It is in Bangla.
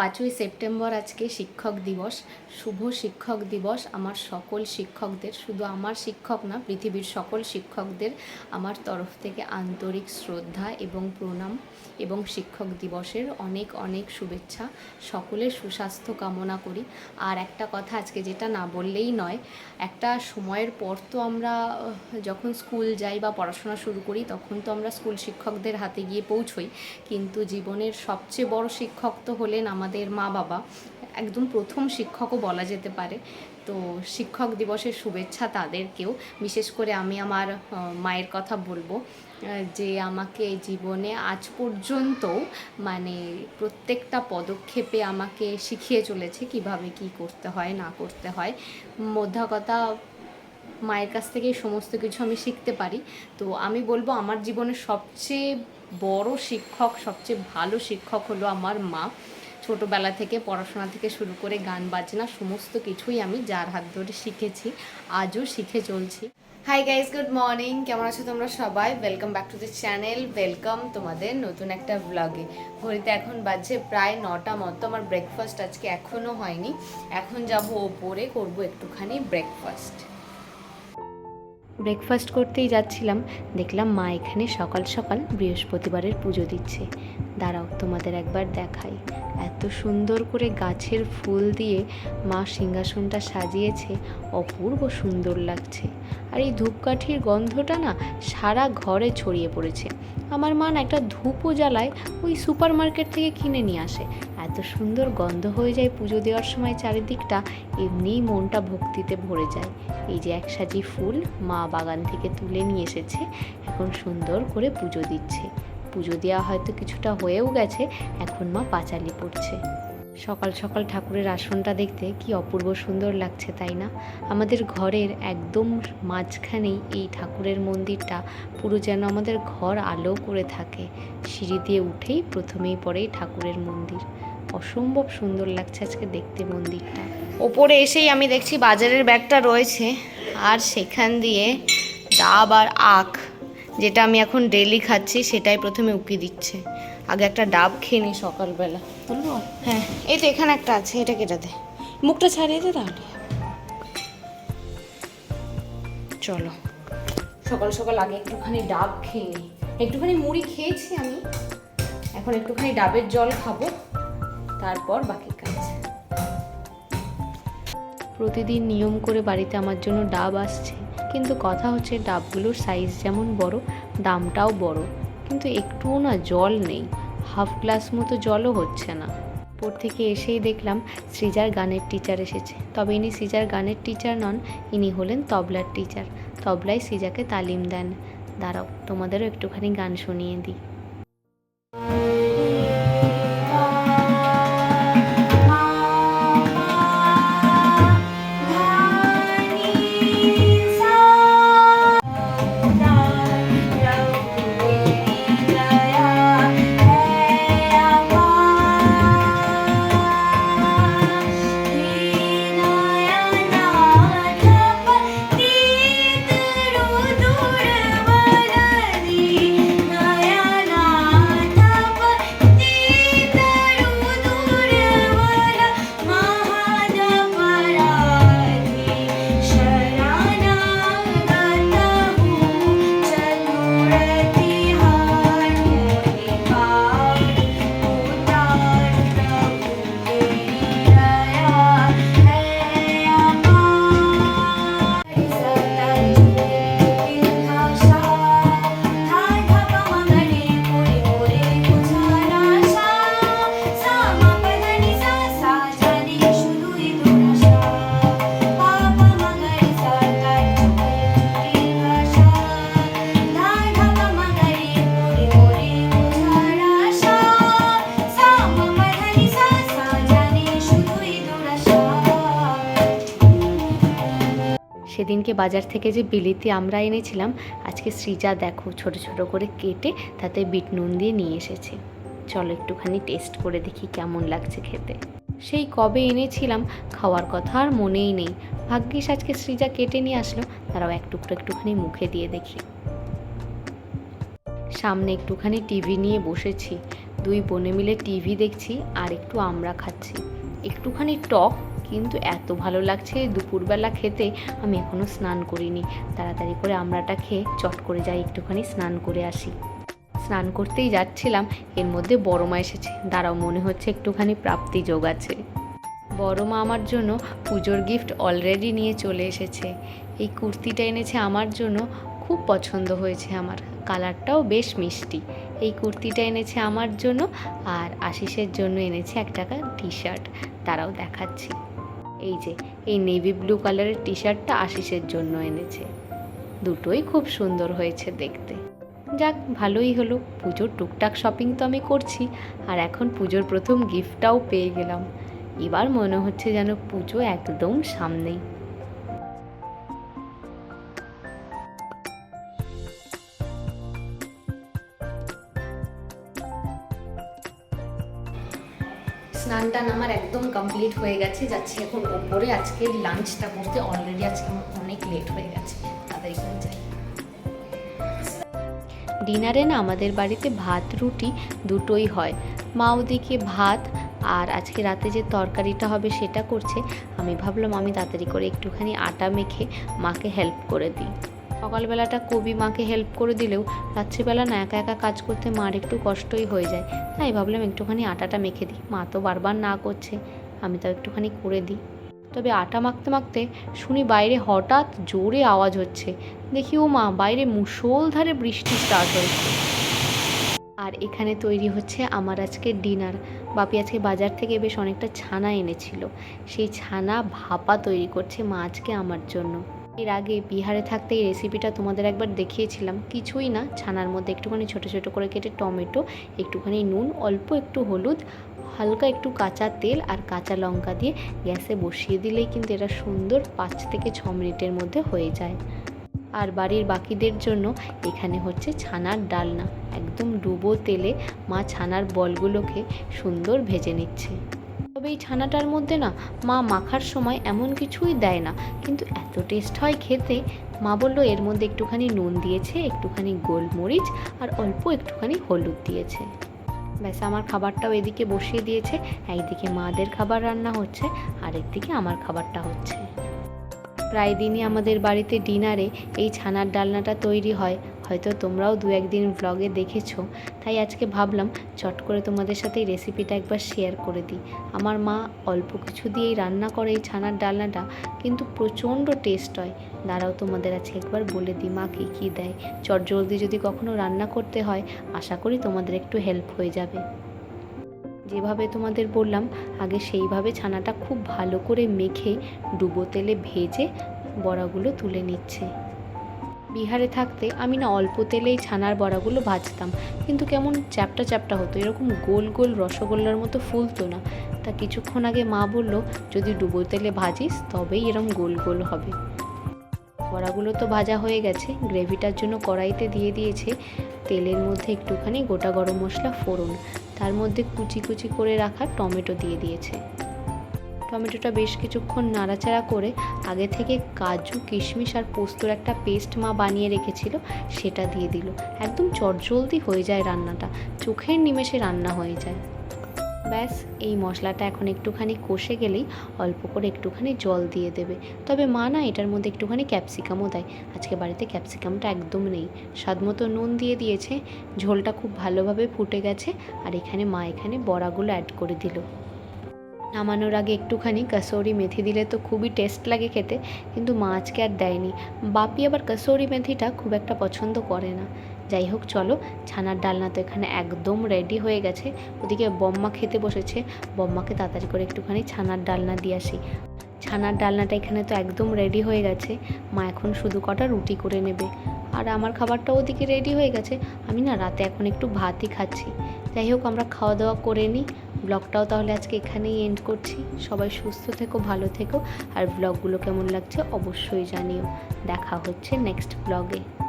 পাঁচই সেপ্টেম্বর আজকে শিক্ষক দিবস, শুভ শিক্ষক দিবস, আমার সকল শিক্ষকদের, শুধু আমার শিক্ষক না, পৃথিবীর সকল শিক্ষকদের আমার তরফ থেকে আন্তরিক শ্রদ্ধা এবং প্রণাম এবং শিক্ষক দিবসের অনেক অনেক শুভেচ্ছা। সকলের সুস্বাস্থ্য কামনা করি। আর একটা কথা আজকে যেটা না বললেই নয়, একটা সময়ের পর তো আমরা, যখন স্কুল যাই বা পড়াশোনা শুরু করি, তখন তো আমরা স্কুল শিক্ষকদের হাতে গিয়ে পৌঁছই। কিন্তু জীবনের সবচেয়ে বড় শিক্ষক তো হলেন আমাদের মা বাবা, একদম প্রথম শিক্ষকও বলা যেতে পারে। তো শিক্ষক দিবসের শুভেচ্ছা তাদেরকেও। বিশেষ করে আমি আমার মায়ের কথা বলব যে আমাকে জীবনে আজ পর্যন্ত মানে প্রত্যেকটা পদক্ষেপে আমাকে শিখিয়ে চলেছে কীভাবে কি করতে হয়, না করতে হয়। মোদ্দা কথা মায়ের কাছ থেকে সমস্ত কিছু আমি শিখতে পারি। তো আমি বলব আমার জীবনের সবচেয়ে বড় শিক্ষক, সবচেয়ে ভালো শিক্ষক হলো আমার মা। ছোটোবেলা থেকে পড়াশোনা থেকে শুরু করে গান, বাজনা, সমস্ত কিছুই আমি যার হাত ধরে শিখেছি, আজও শিখে চলছি। হাই গাইজ গুড মর্নিং কেমন আছো তোমরা সবাই? Welcome back to the channel welcome তোমাদের নতুন একটা ব্লগে ঘড়িতে এখন বাজছে প্রায় নটা মতো। আমার ব্রেকফাস্ট আজকে এখনও হয়নি। এখন যাব ওপরে, করব একটুখানি ব্রেকফাস্ট ব্রেকফাস্ট করতেই যাচ্ছিলাম। দেখলাম মা এখানে সকাল সকাল বৃহস্পতিবারের পুজো দিচ্ছে। দাঁড়াও, তোমাদের একবার দেখাই। এত সুন্দর করে গাছের ফুল দিয়ে মা সিংহাসনটা সাজিয়েছে, অপূর্ব সুন্দর লাগছে। আর এই ধূপকাঠির গন্ধটা না সারা ঘরে ছড়িয়ে পড়েছে। আমার মা একটা ধূপও জ্বালায়, ওই সুপার মার্কেট থেকে কিনে নিয়ে আসে। এত সুন্দর গন্ধ হয়ে যায় পুজো দেওয়ার সময় চারিদিকটা, এমনিই মনটা ভক্তিতে ভরে যায়। এই যে এক সাজি ফুল মা বাগান থেকে তুলে নিয়ে এসেছে, এখন সুন্দর করে পুজো দিচ্ছে। পুজো দেওয়া হয়তো কিছুটা হয়েও গেছে, এখন মা পাঁচালি পড়ছে। সকাল সকাল ঠাকুরের আসনটা দেখতে কি অপূর্ব সুন্দর লাগছে, তাই না? আমাদের ঘরের একদম মাঝখানেই এই ঠাকুরের মন্দিরটা পুরো যেন আমাদের ঘর আলো করে থাকে। সিঁড়ি দিয়ে উঠেই প্রথমেই পড়েই ঠাকুরের মন্দির। অসম্ভব সুন্দর লাগছে আজকে দেখতে মন্দিরটা। ওপরে এসেই আমি দেখছি বাজারের ব্যাগটা রয়েছে আর সেখান দিয়ে ডাব আর আখ যেটা আমি এখন ডেলি খাচ্ছি সেটাই প্রথমে উকি দিচ্ছে। আগে একটা ডাব খেয়ে নিই সকালবেলা। হ্যাঁ এই তো এখানে একটা আছে এটা কেটে দে। মুখটা ছাড়িয়ে দে তাহলে। চলো। সকাল সকাল আগে একটুখানি ডাব খেয়ে নিই একটুখানি মুড়ি খেয়েছি আমি। এখন একটুখানি ডাবের জল খাব। তারপর বাকি কাজ। প্রতিদিন নিয়ম করে বাড়িতে আমার জন্য ডাব আসছে, কিন্তু কথা হচ্ছে ডাবগুলোর সাইজ যেমন বড়, দামটাও বড়। কিন্তু একটুও না জল নেই হাফ গ্লাস মতো জলও হচ্ছে না। উপর থেকে এসেই দেখলাম সৃজার গানের টিচার এসেছে। তবে ইনি সৃজার গানের টিচার নন, ইনি হলেন তবলার টিচার তবলায় সৃজাকে তালিম দেন। দাঁড়াও, তোমাদেরও একটুখানি গান শুনিয়ে দিই। সেদিনকে বাজার থেকে যে বিলিতি আমরা এনেছিলাম, আজকে সৃজা দেখো ছোট ছোট করে কেটে তাতে বিট নুন দিয়ে নিয়ে এসেছে। চলো একটুখানি টেস্ট করে দেখি কেমন লাগছে খেতে। সেই কবে এনেছিলাম, খাওয়ার কথা আর মনেই নেই। ভাগ্যিস আজকে সৃজা কেটে নিয়ে আসলো, তারাও এক টুকরো একটুখানি মুখে দিয়ে দেখি। সামনে একটুখানি টিভি নিয়ে বসেছি। দুই বোনে মিলে টিভি দেখছি আর একটু আমরা খাচ্ছি। একটুখানি টক কিন্তু এত ভালো লাগছে দুপুরবেলা খেতে, আমি এখনও স্নান করিনি। তাড়াতাড়ি করে আমরাটা খেয়ে চট করে যাই, একটুখানি স্নান করে আসি। স্নান করতেই যাচ্ছিলাম, এর মধ্যে বড় মা এসেছে। দাঁড়াও, মনে হচ্ছে একটুখানি প্রাপ্তি যোগ আছে। বড় মা আমার জন্য পুজোর গিফট অলরেডি নিয়ে চলে এসেছে। এই কুর্তিটা এনেছে আমার জন্য খুব পছন্দ হয়েছে আমার। কালারটাও বেশ মিষ্টি। এই কুর্তিটা এনেছে আমার জন্য আর আশিসের জন্য এনেছে এক টাকা টি শার্ট তারাও দেখাচ্ছি। এই যে, এই নেভি ব্লু কালারের টি শার্টটা আশিসের জন্য এনেছে। দুটোই খুব সুন্দর হয়েছে দেখতে। যাক, ভালোই হলো। পুজোর টুকটাক শপিং তো আমি করছি, আর এখন পুজোর প্রথম গিফটটাও পেয়ে গেলাম। এবার মনে হচ্ছে যেন পুজো একদম সামনেই। স্নান টান আমার কমপ্লিট হয়ে গেছে, যাচ্ছি এখন ওপরে। আজকে লাঞ্চটা করতে অলরেডি আজকে অনেক লেট হয়ে গেছে। করে যাই। ডিনারে না আমাদের বাড়িতে ভাত, রুটি দুটোই হয়। মা ওদিকে ভাত আর আজকে রাতে যে তরকারিটা হবে সেটা করছে। আমি ভাবলাম আমি তাড়াতাড়ি করে একটুখানি আটা মেখে মাকে হেল্প করে দিই। সকালবেলাটা কবি মাকে হেল্প করে দিলেও রাত্রিবেলা না একা একা কাজ করতে মার একটু কষ্টই হয়ে যায়। তাই ভাবলাম একটুখানি আটাটা মেখে দিই। মা তো বারবার না করছে। আমি তাও একটুখানি করে দিই। তবে আটা মাখতে মাখতে শুনি বাইরে হঠাৎ জোরে আওয়াজ হচ্ছে। দেখি ও মা, বাইরে মুষলধারে বৃষ্টি স্টার্ট হয়েছে। আর এখানে তৈরি হচ্ছে আমার আজকে ডিনার বাপি আজকে বাজার থেকে বেশ অনেকটা ছানা এনেছিল। সেই ছানা ভাপা তৈরি করছে মা আজকে আমার জন্য। এর আগে বিহারে থাকতে এই রেসিপিটা তোমাদের একবার দেখিয়েছিলাম। কিছুই না, ছানার মধ্যে একটুখানি ছোটো ছোটো করে কেটে টমেটো, একটুখানি নুন, অল্প একটু হলুদ, হালকা একটু কাঁচা তেল আর কাঁচা লঙ্কা দিয়ে গ্যাসে বসিয়ে দিলেই কিন্তু এটা সুন্দর পাঁচ থেকে ছ মিনিটের মধ্যে হয়ে যায়। আর বাড়ির বাকিদের জন্য এখানে হচ্ছে ছানার ডালনা। একদম ডুবো তেলে মা ছানার বলগুলোকে সুন্দর ভেজে নিচ্ছে। তবে এই ছানাটার মধ্যে না মা মাখার সময় এমন কিছুই দেয় না। কিন্তু এত টেস্ট হয় খেতে, মা বলল এর মধ্যে একটুখানি নুন দিয়েছে, একটুখানি গোলমরিচ আর অল্প একটুখানি হলুদ দিয়েছে। ব্যাস, আমার খাবারটাও এদিকে বসিয়ে দিয়েছে। একদিকে মাদের খাবার রান্না হচ্ছে আর একদিকে আমার খাবারটা হচ্ছে। প্রায় দিনই আমাদের বাড়িতে ডিনারে এই ছানার ডালনাটা তৈরি হয়। হয়তো তোমরাও দু একদিন ব্লগে দেখেছ। তাই আজকে ভাবলাম চট করে তোমাদের সাথে এই রেসিপিটা একবার শেয়ার করে দিই। আমার মা অল্প কিছু দিয়েই রান্না করে এই ছানার ডালনাটা, কিন্তু প্রচণ্ড টেস্ট হয়। দাঁড়াও তোমাদের আজকে একবার বলে দিই, মা কী কী দেয়। চট জলদি যদি কখনো রান্না করতে হয়, আশা করি তোমাদের একটু হেল্প হয়ে যাবে। যেভাবে তোমাদের বললাম, আগে সেইভাবে ছানাটা খুব ভালো করে মেখে ডুবো তেলে ভেজে বড়াগুলো তুলে নিচ্ছে। বিহারে থাকতে আমি না অল্প তেলেই ছানার বড়াগুলো ভাজতাম। কিন্তু কেমন চ্যাপটা চ্যাপটা হতো, এরকম গোল গোল রসগোল্লার মতো ফুলতো না। তা কিছুক্ষণ আগে মা বলল, যদি ডুবো তেলে ভাজিস, তবেই এরম গোল গোল হবে। বড়াগুলো তো ভাজা হয়ে গেছে, গ্রেভিটার জন্য কড়াইতে দিয়ে দিয়েছে তেলের মধ্যে একটুখানি গোটা গরম মশলা ফোড়ন। তার মধ্যে কুচি কুচি করে রাখা টমেটো দিয়ে দিয়েছে। টমেটোটা বেশ কিছুক্ষণ নাড়াচাড়া করে আগে থেকে কাজু, কিশমিশ আর পোস্তর একটা পেস্ট মা বানিয়ে রেখেছিল, সেটা দিয়ে দিল। একদম চটজলদি হয়ে যায় রান্নাটা। চোখের নিমেষে রান্না হয়ে যায়। ব্যাস, এই মশলাটা এখন একটুখানি কষে গেলেই অল্প করে একটুখানি জল দিয়ে দেবে। তবে মা না এটার মধ্যে একটুখানি ক্যাপসিকামও দেয়। আজকে বাড়িতে ক্যাপসিকামটা একদম নেই। স্বাদ মতো নুন দিয়ে দিয়েছে, ঝোলটা খুব ভালোভাবে ফুটে গেছে, আর এখানে মা এখানে বড়াগুলো অ্যাড করে দিল। নামানোর আগে একটুখানি কাসৌরি মেথি দিলে তো খুবই টেস্ট লাগে খেতে, কিন্তু মা আজকে আর দেয়নি। বাপি আবার কাসৌরি মেথিটা খুব একটা পছন্দ করে না। যাই হোক, চলো, ছানার ডালনা তো এখানে একদম রেডি হয়ে গেছে। ওদিকে বম্মা খেতে বসেছে। বম্মাকে তাড়াতাড়ি করে একটুখানি ছানার ডালনা দিয়ে আসি। ছানার ডালনাটা এখানে তো একদম রেডি হয়ে গেছে। মা এখন শুধু কটা রুটি করে নেবে। আর আমার খাবারটা ওদিকে রেডি হয়ে গেছে। আমি না রাতে এখন একটু ভাতই খাচ্ছি। যাই হোক, আমরা খাওয়া দাওয়া করে নিই। ব্লগটাও তাহলে আজকে এখানেই এন্ড করছি। সবাই সুস্থ থেকো, ভালো থেকো। আর ব্লগগুলো কেমন লাগছে অবশ্যই জানিও। দেখা হচ্ছে নেক্সট ব্লগে